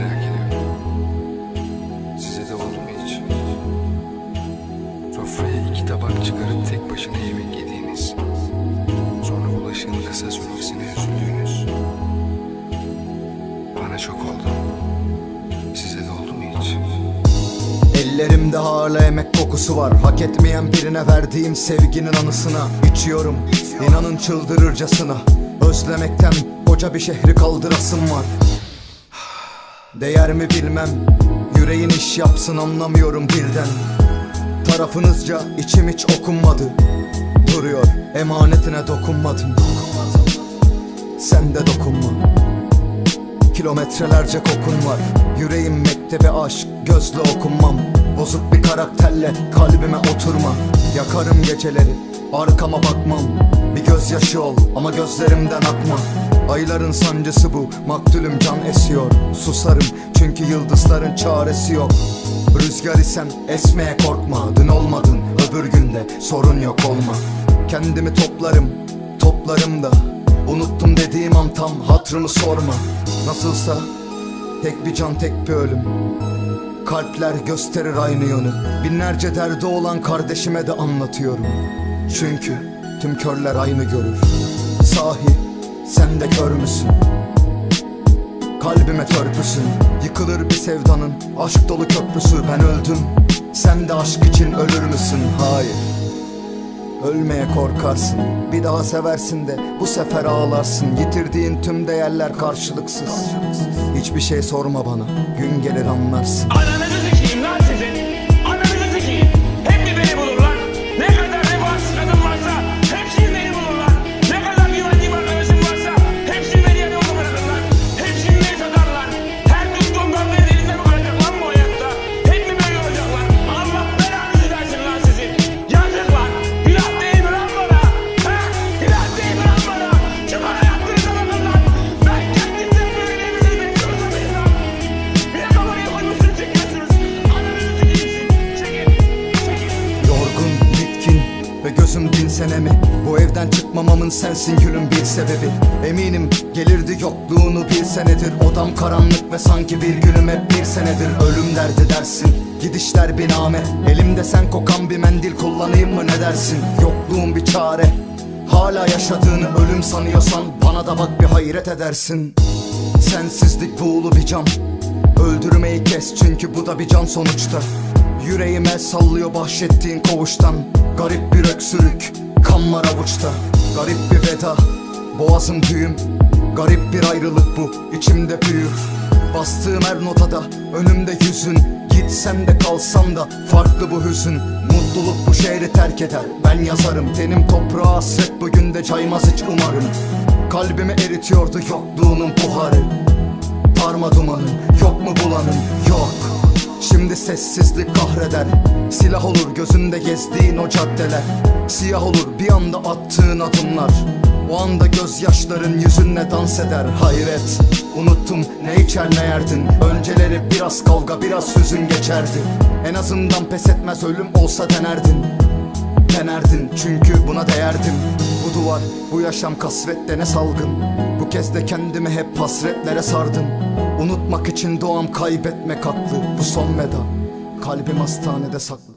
merak ediyorum. Size de oldu mu hiç? Sofraya iki tabak çıkarıp tek başına yemek yediğiniz, sonra bulaşığın kısa sürmesine üzüldüğünüz. Bana çok oldu. Size de oldu mu hiç? Ellerimde hala emek kokusu var Hak etmeyen birine verdiğim sevginin anısına İçiyorum, inanın çıldırırcasına Özlemekten koca bir şehri kaldırasım var Değer mi bilmem. Yüreğin iş yapsın anlamıyorum birden. Tarafınızca içim hiç okunmadı. Duruyor emanetine dokunmadım. Sen de dokunma. Kilometrelerce kokun var. Yüreğim mektebe aşk Gözle okunmam. Bozuk bir karakterle kalbime oturma. Yakarım geceleri Arkama bakmam Bir gözyaşı ol ama gözlerimden akma. Ayların sancısı bu Maktulüm can esiyor. Susarım çünkü yıldızların çaresi yok. Rüzgar isen esmeye korkma Dün olmadın öbür günde sorun yok olma. Kendimi toplarım Toplarım da. Unuttum dediğim an tam hatrımı sorma. Nasılsa tek bir can tek bir ölüm. Kalpler gösterir aynı yönü. Binlerce derdi olan kardeşime de anlatıyorum Çünkü tüm körler aynı görür. Sahi sen de kör müsün? Kalbime törpüsün Yıkılır bir sevdanın aşk dolu köprüsü Ben öldüm. Sen de aşk için ölür müsün? Hayır. Ölmeye korkarsın. Bir daha seversin de bu sefer ağlarsın. Yitirdiğin tüm değerler karşılıksız. Hiçbir şey sorma bana. Gün gelir anlarsın. Ananızı sikeyim mi? Bu evden çıkmamamın sensin gülüm bir sebebi. Eminim gelirdi yokluğunu bir senedir. Odam karanlık ve sanki bir günüm hep bir senedir. Ölüm derdi dersin Gidişler biname Elimde sen kokan bir mendil kullanayım mı ne dersin? Yokluğun bir çare Hala yaşadığını ölüm sanıyorsan Bana da bak bir hayret edersin. Sensizlik buğulu bir can Öldürmeyi kes çünkü bu da bir can sonuçta. Yüreğime sallıyor bahşettiğin koğuştan Garip bir öksürük kan var avuçta Garip bir veda. Boğazım düğüm Garip bir ayrılık bu. İçimde büyür Bastığım her notada. Önümde yüzün Gitsem de kalsam da farklı bu hüzün. Mutluluk bu şehri terk eder Ben yazarım. Tenim toprağa hasret Bugün de caymaz hiç umarım. Kalbimi eritiyordu yokluğunun buharı. Parma dumanın yok mu bulanın? Yok Şimdi sessizlik kahreder. Silah olur gözünde gezdiğin o caddeler. Siyah olur bir anda attığın adımlar. O anda gözyaşların yüzünle dans eder. Hayret unuttum ne içer ne yerdin. Önceleri biraz kavga biraz hüzün geçerdi. En azından pes etmez ölüm olsa denerdin. Denerdin çünkü buna değerdim duvar bu yaşam kasvette ne salgın? Bu kez de kendimi hep hasretlere sardım. Unutmak için doğam kaybetmek haklı Bu son veda. Kalbim hastanede saklı